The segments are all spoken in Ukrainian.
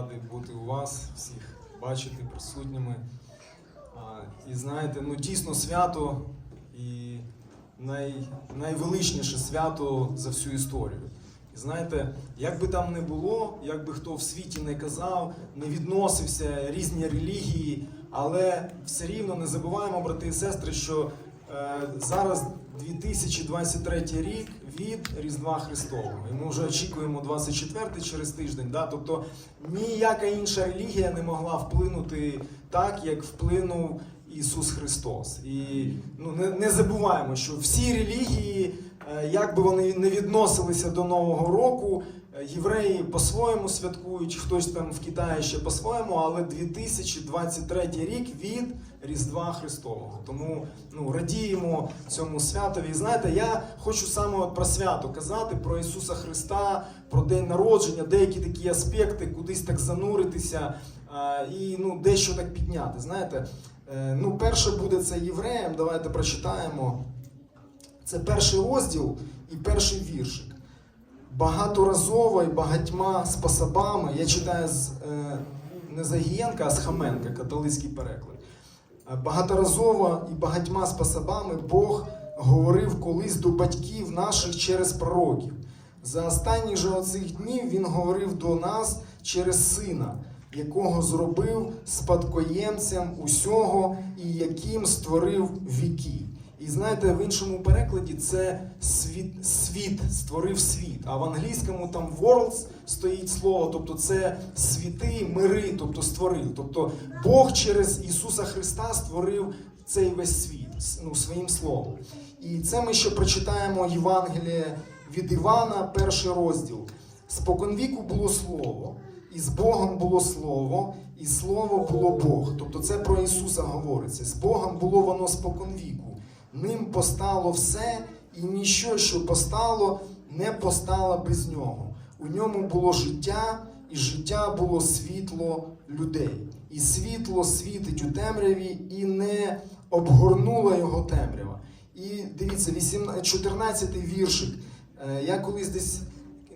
Радий бути у вас, всіх бачити присутніми. І знаєте, ну дійсно свято і най, найвеличніше свято за всю історію. І знаєте, як би там не було, як би хто в світі не казав, не відносився різні релігії, але все рівно не забуваємо, брати і сестри, що е, зараз 2023 рік від Різдва Христового. І ми вже очікуємо 24 через тиждень. Да? Тобто ніяка інша релігія не могла вплинути так, як вплинув Ісус Христос. І ну, не, не забуваємо, що всі релігії, е, як би вони не відносилися до Нового року, євреї по-своєму святкують, хтось там в Китаї ще по-своєму, але 2023 рік від Різдва Христового. Тому ну, радіємо цьому святові. І знаєте, я хочу саме от про свято казати, про Ісуса Христа, про день народження, деякі такі аспекти, кудись так зануритися і ну, дещо так підняти. Знаєте, Е, ну, перше буде це євреям. Давайте прочитаємо. Це перший розділ і перший віршик. Багаторазово і багатьма способами. Я читаю з е, не з Агієнка, а з Хаменка, католицький переклад. Е, Багаторазово і багатьма способами Бог говорив колись до батьків наших через пророків. За останні же оцих днів Він говорив до нас через сина, якого зробив спадкоємцем усього і яким створив віки. І знаєте, в іншому перекладі це світ, світ створив світ. А в англійському там worlds стоїть слово, тобто це світи, мири, тобто створив. Тобто Бог через Ісуса Христа створив цей весь світ ну, своїм словом. І це ми ще прочитаємо Євангеліє від Івана, перший розділ. Споконвіку було слово, і з Богом було слово, і слово було Бог. Тобто це про Ісуса говориться. З Богом було воно споконвіку. Ним постало все, і ніщо, що постало, не постало без нього. У ньому було життя, і життя було світло людей. І світло світить у темряві, і не обгорнула його темрява. І дивіться, 18 14 віршик. Е, Я колись десь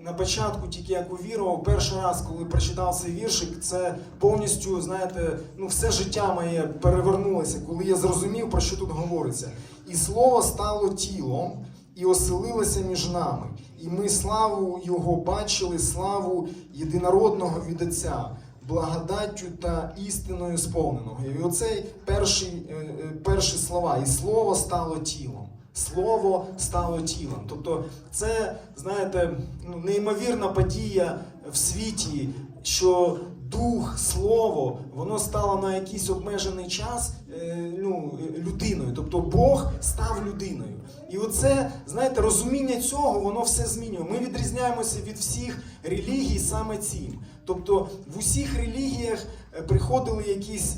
на початку тільки як увірував, перший раз, коли прочитав цей віршик, це повністю, знаєте, ну все життя моє перевернулося, коли я зрозумів, про що тут говориться. І слово стало тілом і оселилося між нами. І ми славу Його бачили, славу єдинородного від Отця, благодаттю та істиною сповненого. І оцей перший, е, е, перші слова, і слово стало тілом. Слово стало тілом. Тобто, це, знаєте, ну, неймовірна подія в світі, що дух, слово, воно стало на якийсь обмежений час е, ну, людиною. Тобто Бог став людиною. І оце, знаєте, розуміння цього, воно все змінює. Ми відрізняємося від всіх релігій саме цим. Тобто в усіх релігіях е, приходили якісь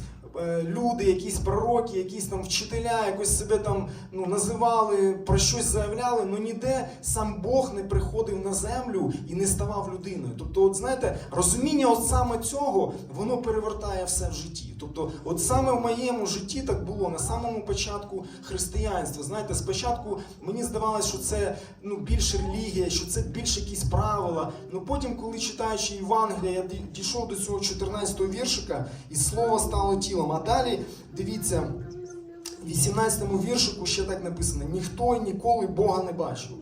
люди, якісь пророки, якісь там вчителя, якось себе там ну, називали, про щось заявляли, але ніде сам Бог не приходив на землю і не ставав людиною. Тобто, от знаєте, розуміння от саме цього, воно перевертає все в житті. Тобто, от саме в моєму житті так було на самому початку християнства. Знаєте, спочатку мені здавалося, що це ну, більш релігія, що це більш якісь правила. Ну потім, коли читаючи Євангелія, я дійшов до цього 14-го віршика, і слово стало тілом. А далі дивіться. В 18-му віршику ще так написано: ніхто й ніколи Бога не бачив.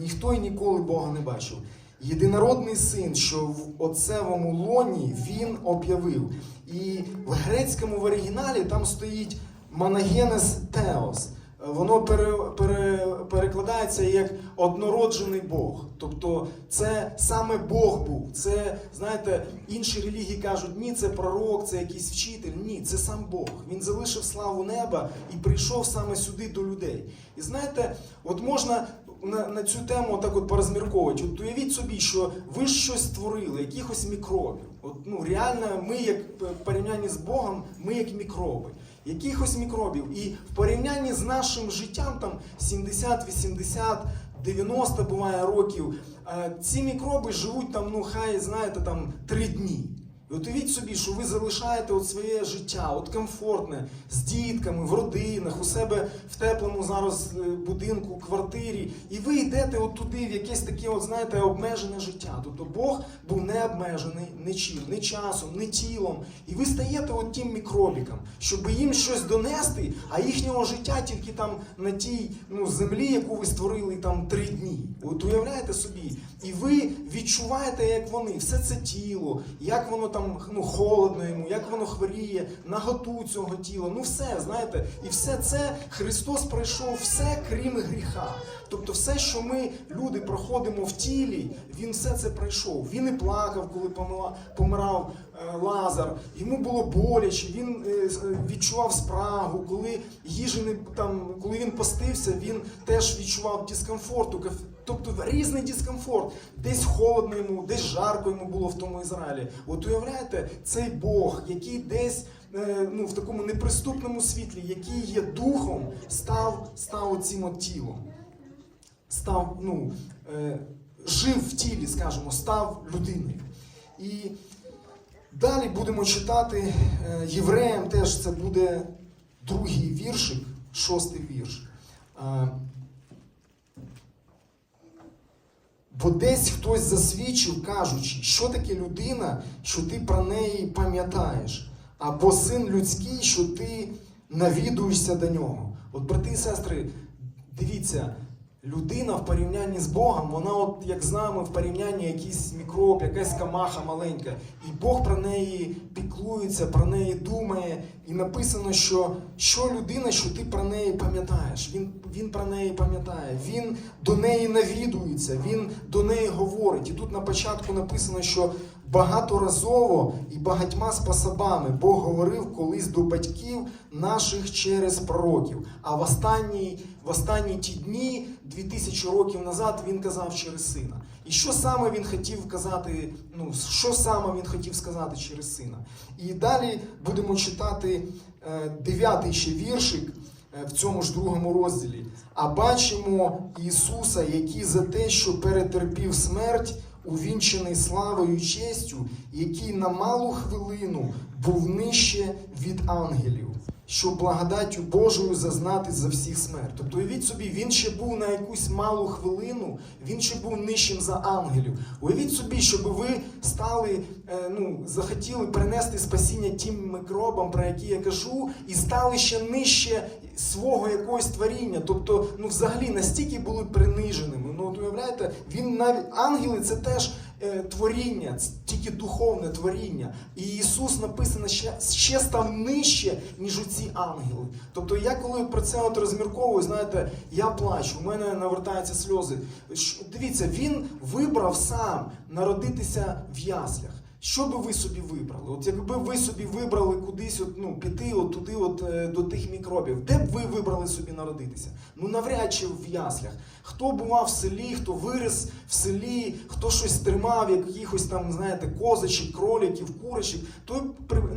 Ніхто й ніколи Бога не бачив. Єдинородний син, що в отцевому лоні він об'явив. І в грецькому в оригіналі там стоїть Манагенес Теос. Воно пере, пере, перекладається як однороджений Бог. Тобто це саме Бог був. Це, знаєте, інші релігії кажуть, ні, це пророк, це якийсь вчитель. Ні, це сам Бог. Він залишив славу неба і прийшов саме сюди до людей. І знаєте, от можна на, на цю тему так от порозмірковувати. От уявіть собі, що ви щось створили, якихось мікробів. От, ну, реально, ми, як порівнянні з Богом, ми як мікроби. Якихось мікробів. І в порівнянні з нашим життям, там 70, 80, 90 буває років, е, ці мікроби живуть там, ну хай знаєте, там три дні. І от уявіть собі, що ви залишаєте от своє життя, от комфортне, з дітками, в родинах, у себе в теплому зараз е, будинку, квартирі, і ви йдете от туди в якесь таке, от знаєте, обмежене життя. Тобто Бог був не обмежений нічим, не часом, не тілом. І ви стаєте от тим мікробіком, щоб їм щось донести, а їхнього життя тільки там на тій ну, землі, яку ви створили там три дні. От уявляєте собі, і ви відчуваєте, як вони, все це тіло, як воно там ну, холодно йому, як воно хворіє, наготу цього тіла. Ну все, знаєте, і все це Христос пройшов все, крім гріха. Тобто, все, що ми, люди, проходимо в тілі, він все це пройшов. Він і плакав, коли помирав е, Лазар. Йому було боляче, він е, е, відчував спрагу. Коли їжі не там, коли він постився, він теж відчував дискомфорту. Тобто різний дискомфорт. Десь холодно йому, десь жарко йому було в тому Ізраїлі. От уявляєте, цей Бог, який десь ну, в такому неприступному світлі, який є духом, став, став цим от тілом. Став, ну, е, жив в тілі, скажімо, став людиною. І далі будемо читати е, євреям теж це буде другий віршик, шостий вірш. Е, Бо десь хтось засвідчив, кажучи, що таке людина, що ти про неї пам'ятаєш, або син людський, що ти навідуєшся до нього. От, брати і сестри, дивіться, людина в порівнянні з Богом, вона, от як з нами, в порівнянні якийсь мікроб, якась камаха маленька. І Бог про неї піклується, про неї думає. І написано, що що людина, що ти про неї пам'ятаєш. Він, він про неї пам'ятає, він до неї навідується, він до неї говорить. І тут на початку написано, що багаторазово і багатьма способами Бог говорив колись до батьків наших через пророків. А в останні, в останні ті дні, 2000 років назад, він казав через сина. І що саме він хотів казати, ну, що саме він хотів сказати через сина? І далі будемо читати е, дев'ятий ще віршик е, в цьому ж другому розділі. А бачимо Ісуса, який за те, що перетерпів смерть, увінчений славою честю, який на малу хвилину був нижче від ангелів, щоб благодаттю Божою зазнати за всіх смерть. Тобто, уявіть собі, він ще був на якусь малу хвилину, він ще був нижчим за ангелів. Уявіть собі, щоб ви стали, е, ну, захотіли принести спасіння тим микробам, про які я кажу, і стали ще нижче свого якогось творіння. Тобто, ну, взагалі настільки були приниженими. Ну, от уявляєте, він навіть ангели це теж творіння, тільки духовне творіння. І Ісус написано ще, ще став нижче, ніж оці ангели. Тобто, я коли про це от розмірковую, знаєте, я плачу, у мене навертаються сльози. Дивіться, він вибрав сам народитися в яслях. Що би ви собі вибрали? От якби ви собі вибрали кудись, от, ну, піти от туди, от, е, до тих мікробів, де б ви вибрали собі народитися? Ну навряд чи в яслях. Хто бував в селі, хто виріс в селі, хто щось тримав, якихось там, знаєте, козочок, кроликів, курочок, той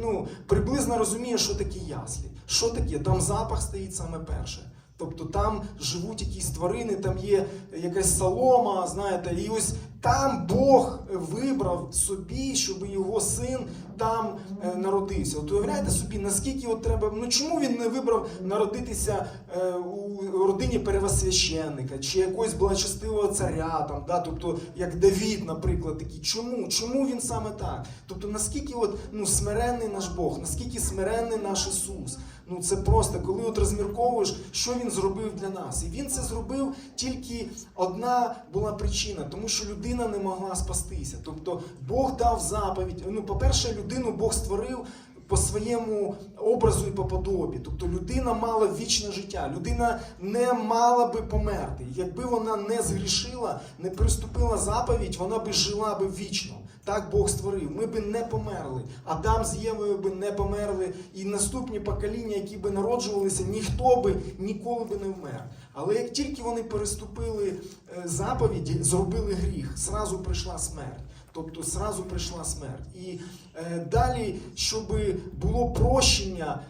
ну, приблизно розуміє, що таке яслі. Що таке? Там запах стоїть саме перше. Тобто там живуть якісь тварини, там є якась солома, знаєте, і ось там Бог вибрав собі, щоб його син там е, народився. От уявляєте собі, наскільки от треба. Ну чому він не вибрав народитися е, у родині первосвященника чи якогось благочестивого царя, там, да? тобто як Давід, наприклад, такий. Чому? Чому він саме так? Тобто, наскільки от, ну, смиренний наш Бог, наскільки смиренний наш Ісус. Ну це просто, коли от розмірковуєш, що він зробив для нас. І він це зробив тільки одна була причина, тому що людина не могла спастися. Тобто Бог дав заповідь. Ну, по-перше, людину Бог створив. По своєму образу і по подобі. Тобто людина мала вічне життя, людина не мала би померти. Якби вона не згрішила, не приступила заповідь, вона би жила би вічно. Так Бог створив. Ми би не померли. Адам з Євою би не померли, і наступні покоління, які би народжувалися, ніхто би ніколи би не вмер. Але як тільки вони переступили е, заповіді, зробили гріх, зразу прийшла смерть. Тобто зразу прийшла смерть. І е, далі, щоб було прощення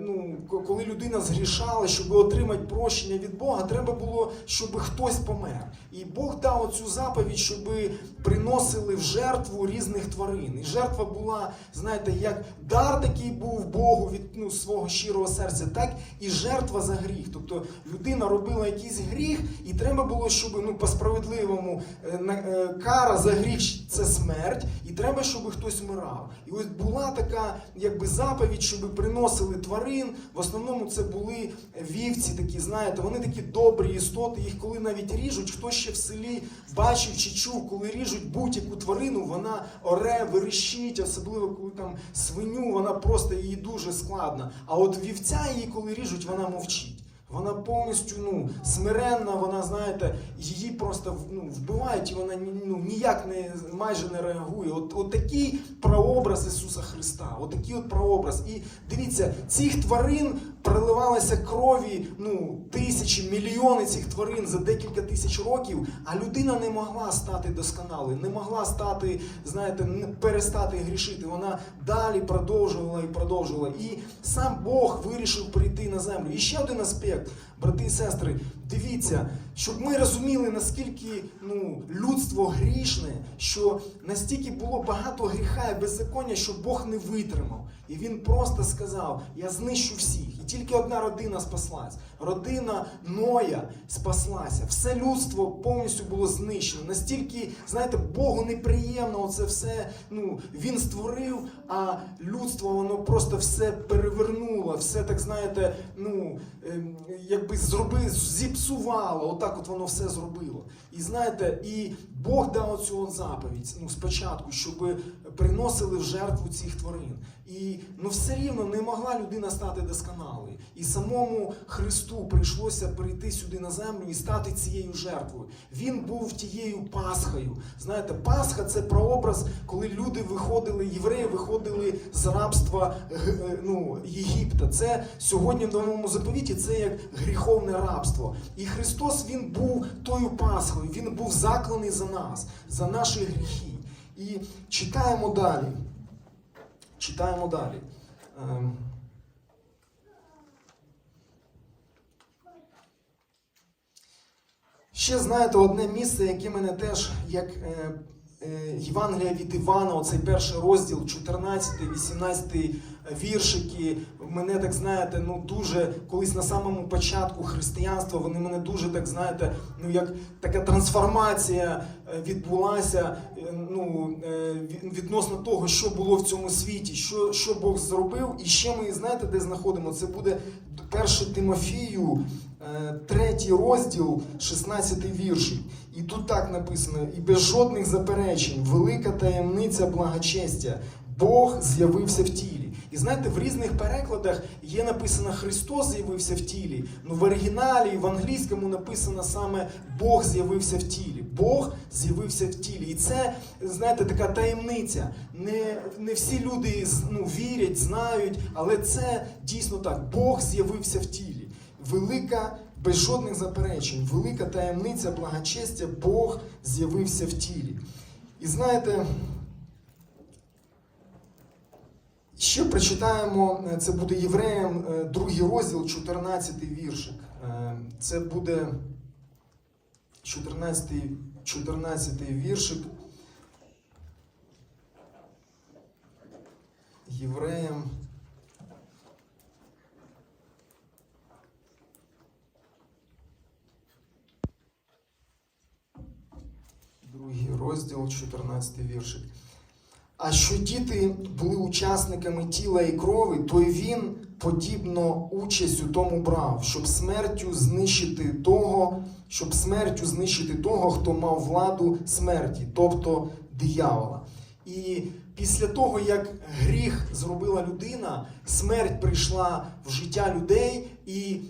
ну, коли людина згрішала, щоб отримати прощення від Бога, треба було, щоб хтось помер. І Бог дав оцю заповідь, щоб приносили в жертву різних тварин. І жертва була, знаєте, як дар такий був Богу від ну, свого щирого серця, так і жертва за гріх. Тобто людина робила якийсь гріх, і треба було, щоб ну, по справедливому е, е, кара за гріх це смерть, і треба, щоб хтось вмирав. І ось була така якби заповідь, щоб приносили тварин. В основному це були вівці, такі, знаєте, вони такі добрі істоти. Їх коли навіть ріжуть, хто ще в селі бачив чи чув, коли ріжуть будь-яку тварину, вона оре, верещить, особливо коли там свиню, вона просто її дуже складна. А от вівця її, коли ріжуть, вона мовчить. Вона повністю ну, смиренна, вона, знаєте, її просто ну, вбивають, і вона ну, ніяк не майже не реагує. От, от такий прообраз Ісуса Христа, от такий от прообраз. І дивіться, цих тварин проливалося крові ну, тисячі, мільйони цих тварин за декілька тисяч років, а людина не могла стати досконалою, не могла стати, знаєте, перестати грішити. Вона далі продовжувала і продовжувала. І сам Бог вирішив прийти на землю. І ще один аспект, брати і сестри, дивіться, щоб ми розуміли, наскільки ну, людство грішне, що настільки було багато гріха і беззаконня, що Бог не витримав. І він просто сказав: Я знищу всіх. І тільки одна родина спаслась. Родина Ноя спаслася. Все людство повністю було знищено. Настільки, знаєте, Богу неприємно це все. Ну, він створив, а людство воно просто все перевернуло, все так знаєте, ну ем, якби зроби, зіпсувало. Отак от воно все зробило. І знаєте, і Бог дав от заповідь ну, спочатку, щоб приносили в жертву цих тварин. І ну все рівно не могла людина стати досконалою. І самому Христу прийшлося прийти сюди на землю і стати цією жертвою. Він був тією Пасхою. Знаєте, Пасха це прообраз, коли люди виходили, євреї виходили з рабства е, ну, Єгипта. Це сьогодні в новому заповіті це як гріховне рабство. І Христос Він був тою Пасхою, Він був закланий за нас, за наші гріхи. І читаємо далі. Читаємо далі. Ем, Ще знаєте одне місце, яке мене теж як е, е, Євангелія від Івана, оцей перший розділ, 14, 18 віршики. Мене так знаєте, ну дуже колись на самому початку християнства вони мене дуже так знаєте, ну як така трансформація е, відбулася е, ну, е, відносно того, що було в цьому світі, що, що Бог зробив. І ще ми знаєте, де знаходимо? Це буде 1 Тимофію. Третій розділ, 16 віршик. І тут так написано: і без жодних заперечень, велика таємниця благочестя. Бог з'явився в тілі. І знаєте, в різних перекладах є написано Христос з'явився в тілі. Ну в оригіналі, в англійському написано саме Бог з'явився в тілі. Бог з'явився в тілі. І це, знаєте, така таємниця. Не, не всі люди ну, вірять, знають, але це дійсно так. Бог з'явився в тілі велика, без жодних заперечень, велика таємниця благочестя, Бог з'явився в тілі. І знаєте, ще прочитаємо, е, це буде Євреям, е, другий розділ, 14 віршик. Е, Це буде 14, 14 віршик. Євреям. Другий розділ, 14 віршик. А що діти були учасниками тіла і крові, то й він подібно участь у тому брав, щоб смертю знищити того, щоб смертю знищити того, хто мав владу смерті, тобто диявола. І після того, як гріх зробила людина, смерть прийшла в життя людей, і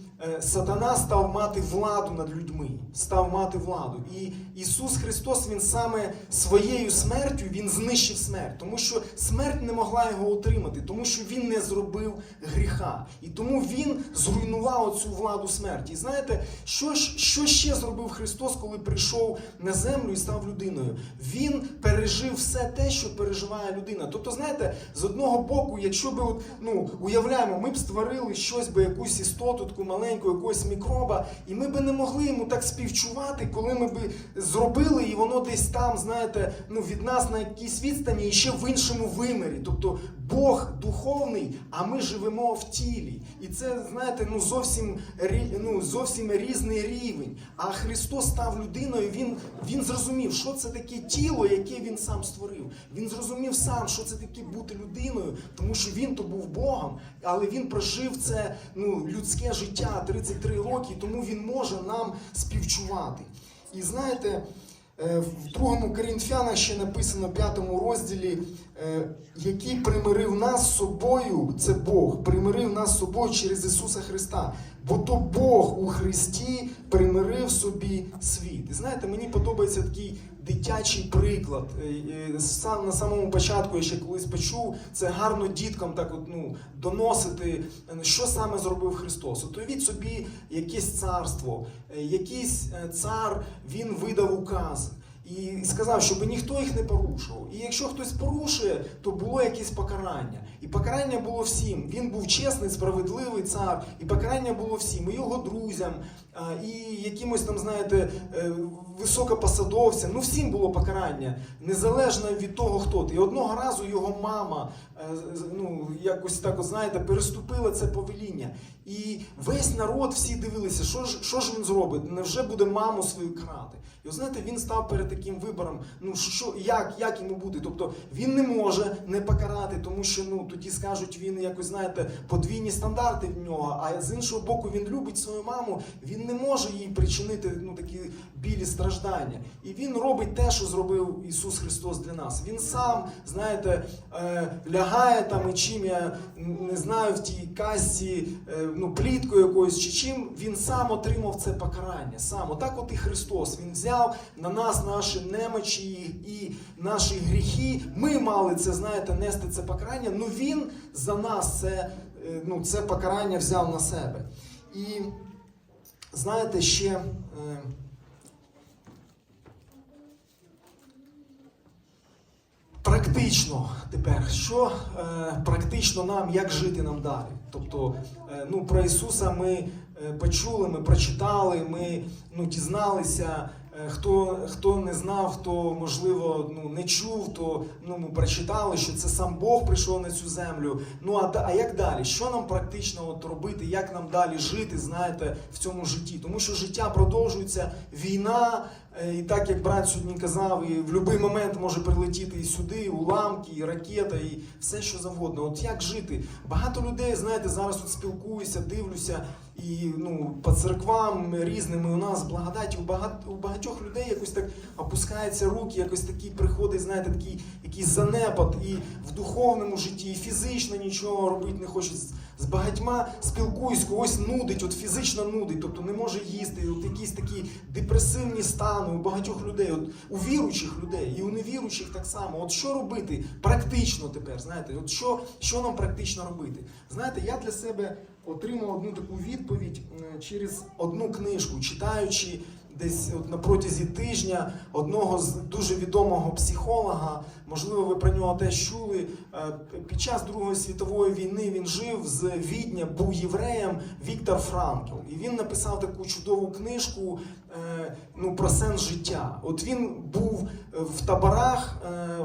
сатана став мати владу над людьми, став мати владу. І Ісус Христос, Він саме своєю смертю Він знищив смерть, тому що смерть не могла його отримати, тому що він не зробив гріха. І тому Він зруйнував цю владу смерті. І знаєте, що, що ще зробив Христос, коли прийшов на землю і став людиною? Він пережив все те, що переживає людина. Тобто, знаєте, з одного боку, якщо би от, ну, уявляємо, ми б створили щось би, якусь істоту, таку маленьку, якогось мікроба, і ми би не могли йому так співчувати, коли ми би зробили, і воно десь там, знаєте, ну, від нас на якійсь відстані і ще в іншому вимірі. Тобто Бог духовний, а ми живемо в тілі. І це, знаєте, ну зовсім ну, зовсім різний рівень. А Христос став людиною, він, він зрозумів, що це таке тіло, яке він сам створив. Він зрозумів сам, що це таке бути людиною, тому що він то був Богом, але він прожив це ну, людське життя 33 роки, тому він може нам співчувати. І знаєте, е, в другому Корінфяна ще написано в п'ятому розділі, е, який примирив нас з собою, це Бог, примирив нас з собою через Ісуса Христа. Бо то Бог Христі примирив собі світ. І знаєте, мені подобається такий дитячий приклад. Е, е, Сам на самому початку я ще колись почув, це гарно діткам так от, ну, доносити, е, що саме зробив Христос. От уявіть собі якесь царство, якийсь цар він видав указ. І сказав, щоб ніхто їх не порушував. І якщо хтось порушує, то було якесь покарання. І покарання було всім. Він був чесний, справедливий цар, і покарання було всім, і його друзям, і якимось там, знаєте, е, високопосадовцям. Ну всім було покарання, незалежно від того, хто ти. І одного разу його мама, е, ну якось так, от, знаєте, переступила це повеління. І весь народ всі дивилися, що ж, що ж він зробить? Невже буде маму свою крати? І от знаєте, він став перед таким вибором. Ну що, як, як йому бути? Тобто він не може не покарати, тому що ну тоді скажуть, він якось знаєте, подвійні стандарти в нього. А з іншого боку, він любить свою маму, він не може їй причинити ну такі білі страждання. І він робить те, що зробив Ісус Христос для нас. Він сам, знаєте, е, лягає там і чим я не знаю в тій касті, е, ну пліткою якоюсь чи чим він сам отримав це покарання. Сам, отак, от і Христос. Він взяв на нас наші немочі і наші гріхи. Ми мали це, знаєте, нести це покарання. Ну він за нас це, е, ну, це покарання взяв на себе. І знаєте, ще. е, Практично тепер, що е, практично нам, як жити нам далі? Тобто, е, ну про Ісуса ми е, почули, ми прочитали, ми ну, дізналися. Е, хто, хто не знав, хто можливо ну, не чув, то ну, ми прочитали, що це сам Бог прийшов на цю землю. Ну а, а як далі? Що нам практично от робити, як нам далі жити, знаєте, в цьому житті? Тому що життя продовжується, війна. Е, І так як брат сьогодні казав, і в будь-який момент може прилетіти і сюди, і уламки, і ракета, і все що завгодно. От як жити? Багато людей, знаєте, зараз от спілкуюся, дивлюся, і ну, по церквам різними у нас благодаті, у, багат, у багатьох людей якось так опускаються руки, якось такий приходить, знаєте, такий якийсь занепад і в духовному житті, і фізично нічого робити не. З- З багатьма спілкуюсь, когось нудить, от фізично нудить, тобто не може їсти, от якісь такі депресивні стани у багатьох людей, от у віруючих людей і у невіруючих так само. От що робити практично тепер? Знаєте, от що, що нам практично робити? Знаєте, я для себе отримав одну таку відповідь е, через одну книжку, читаючи десь от на протязі тижня одного з дуже відомого психолога. Можливо, ви про нього теж чули. Е, Під час Другої світової війни він жив з Відня, був євреєм Віктор Франкл. І він написав таку чудову книжку е, ну, про сенс життя. От він був е, в таборах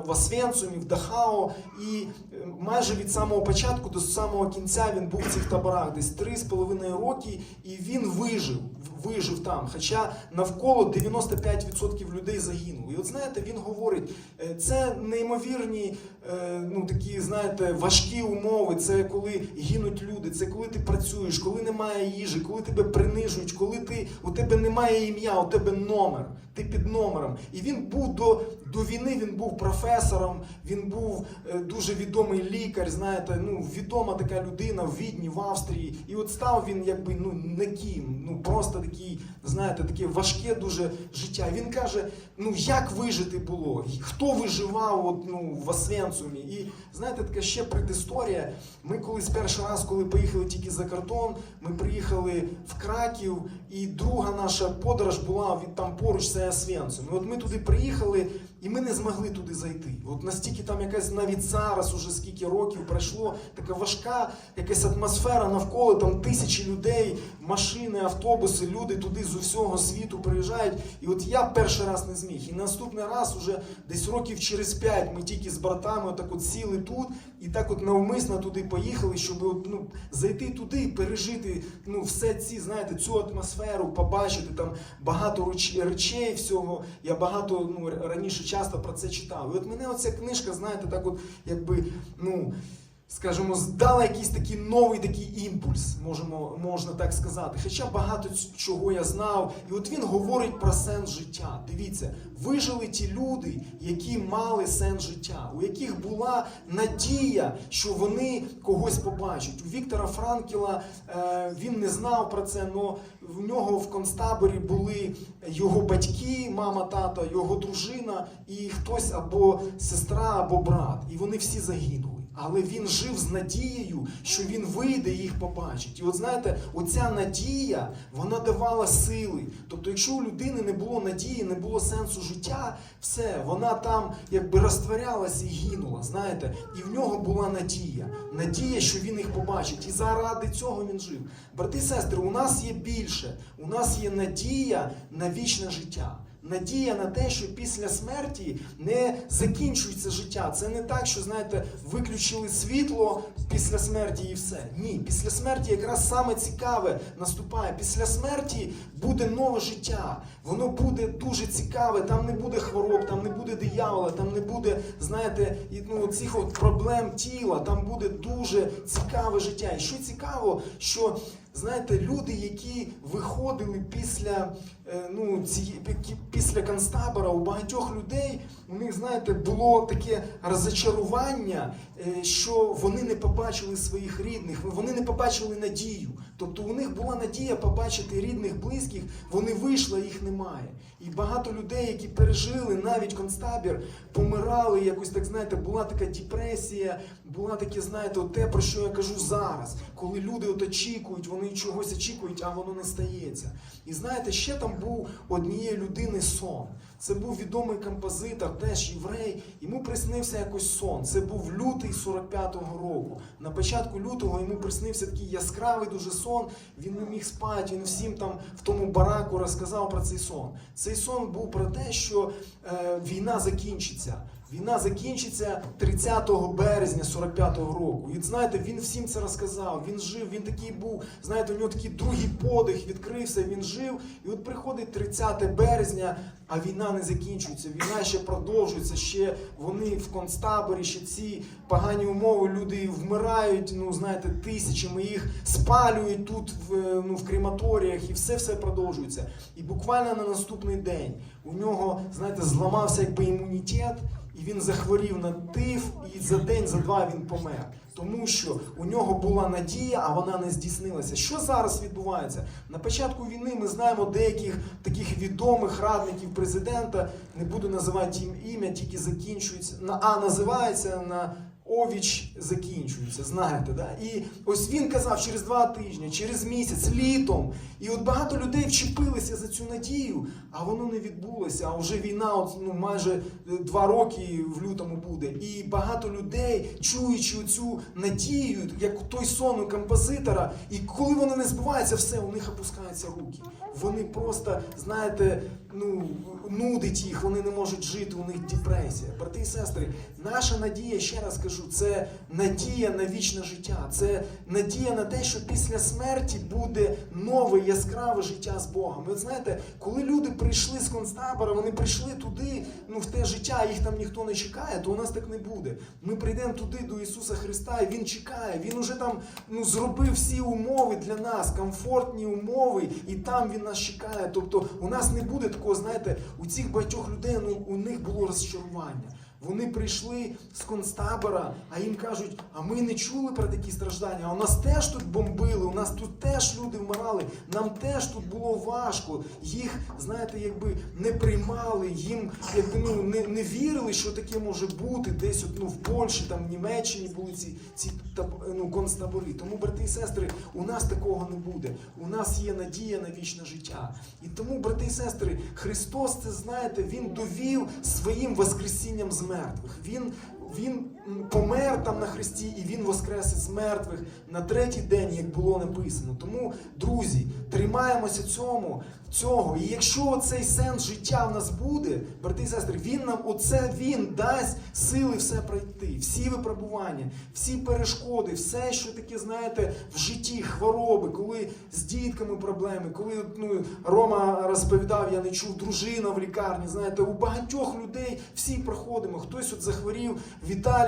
в Освенцумі, в Дахао, і майже від самого початку до самого кінця він був в цих таборах, десь три з половиною роки, і він вижив. Вижив там. Хоча на навколо 95% людей загинули. І от знаєте, він говорить, е, це неймовірні, е, ну такі, знаєте, важкі умови. Це коли гинуть люди, це коли ти працюєш, коли немає їжі, коли тебе принижують, коли ти у тебе немає ім'я, у тебе номер. Ти під номером. І він був до, до війни, він був професором, він був е, дуже відомий лікар, знаєте, ну відома така людина в Відні, в Австрії. І от став він якби ну не ким, ну просто такий, знаєте, таке важке дуже життя. Він каже: ну як вижити було? Хто виживав от, ну, в Освенцумі? І знаєте, така ще предісторія. Ми колись перший раз, коли поїхали тільки за кордон, ми приїхали в Краків, і друга наша подорож була від там поруч це Освенцум. І от ми туди приїхали, і ми не змогли туди зайти. От настільки там якась навіть зараз, уже скільки років пройшло, така важка якась атмосфера навколо, там тисячі людей, машини, автобуси, люди туди з усього світу приїжджають. І от я перший раз не зміг. І наступний раз, уже десь років через п'ять, ми тільки з братами отак от сіли тут і так от навмисно туди поїхали, щоб от, ну, зайти туди і пережити ну, все ці, знаєте, цю атмосферу, побачити там багато речей всього. Я багато ну, раніше часто про це читав. І от мене оця книжка, знаєте, так от якби, ну. Скажімо, дала якийсь такий новий такий імпульс, можемо, можна так сказати. Хоча багато чого я знав. І от він говорить про сенс життя. Дивіться, вижили ті люди, які мали сенс життя, у яких була надія, що вони когось побачать. У Віктора Франкіла е, він не знав про це, але в нього в концтаборі були його батьки, мама, тато, його дружина і хтось або сестра, або брат. І вони всі загинули. Але він жив з надією, що він вийде і їх побачить. І от знаєте, оця надія, вона давала сили. Тобто, якщо у людини не було надії, не було сенсу життя, все, вона там якби розтворялась і гинула. Знаєте, і в нього була надія. Надія, що він їх побачить. І заради цього він жив. Брати і сестри, у нас є більше. У нас є надія на вічне життя. Надія на те, що після смерті не закінчується життя. Це не так, що знаєте, виключили світло після смерті і все. Ні, після смерті якраз саме цікаве наступає. Після смерті буде нове життя. Воно буде дуже цікаве. Там не буде хвороб, там не буде диявола, там не буде, знаєте, ну, цих от проблем тіла. Там буде дуже цікаве життя. І що цікаво, що знаєте, люди, які виходили після, ну, ці, після концтабора, у багатьох людей, у них, знаєте, було таке розочарування, е, що вони не побачили своїх рідних, вони не побачили надію. Тобто у них була надія побачити рідних, близьких, вони вийшли, їх немає. І багато людей, які пережили навіть концтабір, помирали якось так, знаєте, була така депресія, була таке, знаєте, те, про що я кажу зараз, коли люди от очікують, вони чогось очікують, а воно не стається. І знаєте, ще там був однієї людини сон. Це був відомий композитор, теж єврей. Йому приснився якось сон. Це був лютий 45-го року. На початку лютого йому приснився такий яскравий дуже сон. Він не міг спати. Він всім там в тому бараку розказав про цей сон. Цей сон був про те, що е, війна закінчиться. Війна закінчиться 30 березня 45-го року. І знаєте, він всім це розказав. Він жив, він такий був. Знаєте, у нього такий другий подих відкрився. Він жив. І от приходить 30 березня, а війна не закінчується. Війна ще продовжується. Ще вони в концтаборі, ще ці погані умови. Люди вмирають. Ну знаєте, тисячами їх спалюють тут в, ну, в крематоріях, і все все продовжується. І буквально на наступний день у нього, знаєте, зламався якби імунітет. І він захворів на тиф, і за день, за два він помер. Тому що у нього була надія, а вона не здійснилася. Що зараз відбувається? На початку війни ми знаємо деяких таких відомих радників президента. Не буду називати їм ім'я, тільки закінчується на А називається на. Овіч закінчується, знаєте, да? І ось він казав через два тижні, через місяць, літом. І от багато людей вчепилися за цю надію, а воно не відбулося. А вже війна, от, ну, майже е, два роки в лютому буде. І багато людей, чуючи цю надію, як той сон у композитора, і коли воно не збувається, все, у них опускаються руки. Вони просто, знаєте, ну, нудить їх, вони не можуть жити, у них депресія. Брати і сестри, наша надія, ще раз кажу, це надія на вічне життя. Це надія на те, що після смерті буде нове яскраве життя з Богом. Ви знаєте, коли люди прийшли з концтабора, вони прийшли туди, ну в те життя, їх там ніхто не чекає, то у нас так не буде. Ми прийдемо туди до Ісуса Христа, і Він чекає. Він уже там ну, зробив всі умови для нас, комфортні умови, і там він нас чекає. Тобто у нас не буде такого, знаєте, у цих багатьох людей ну, у них було розчарування. Вони прийшли з концтабора, а їм кажуть, а ми не чули про такі страждання. У нас теж тут бомбили, у нас тут теж люди вмирали, нам теж тут було важко. Їх, знаєте, якби не приймали, їм якби ну не, не вірили, що таке може бути. Десь от, ну, в Польщі, там в Німеччині були ці, ці ну, концтабори. Тому, брати і сестри, у нас такого не буде. У нас є надія на вічне життя. І тому, брати і сестри, Христос, це знаєте, Він довів своїм воскресінням з мертвих. Він, він помер там на Христі і Він воскрес із мертвих на третій день, як було написано. Тому, друзі, тримаємося цьому, цього. І якщо цей сенс життя в нас буде, брати і сестри, він нам оце він дасть сили все пройти, всі випробування, всі перешкоди, все, що таке, знаєте, в житті, хвороби, коли з дітками проблеми, коли ну, Рома розповідав, я не чув, дружина в лікарні. Знаєте, у багатьох людей всі проходимо. Хтось от захворів.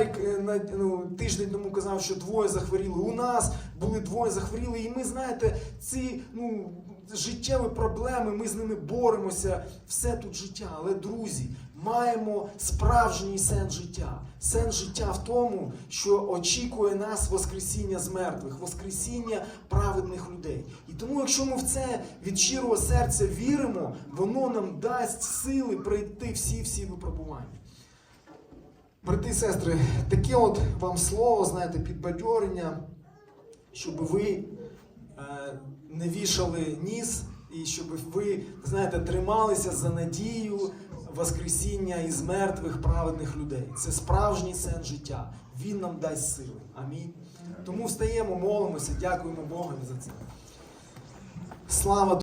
Віталік е, ну, тиждень тому казав, що двоє захворіли. У нас були двоє захворіли, і ми, знаєте, ці ну. Життєві проблеми, ми з ними боремося, все тут життя. Але, друзі, маємо справжній сенс життя. Сенс життя в тому, що очікує нас Воскресіння з мертвих, Воскресіння праведних людей. І тому, якщо ми в це від щирого серця віримо, воно нам дасть сили пройти всі-всі випробування. Брати і сестри, таке от вам слово, знаєте, підбадьорення, щоб ви е, не вішали ніс, і щоб ви, знаєте, трималися за надію Воскресіння із мертвих праведних людей. Це справжній сенс життя. Він нам дасть сили. Амінь. Тому встаємо, молимося, дякуємо Богові за це. Слава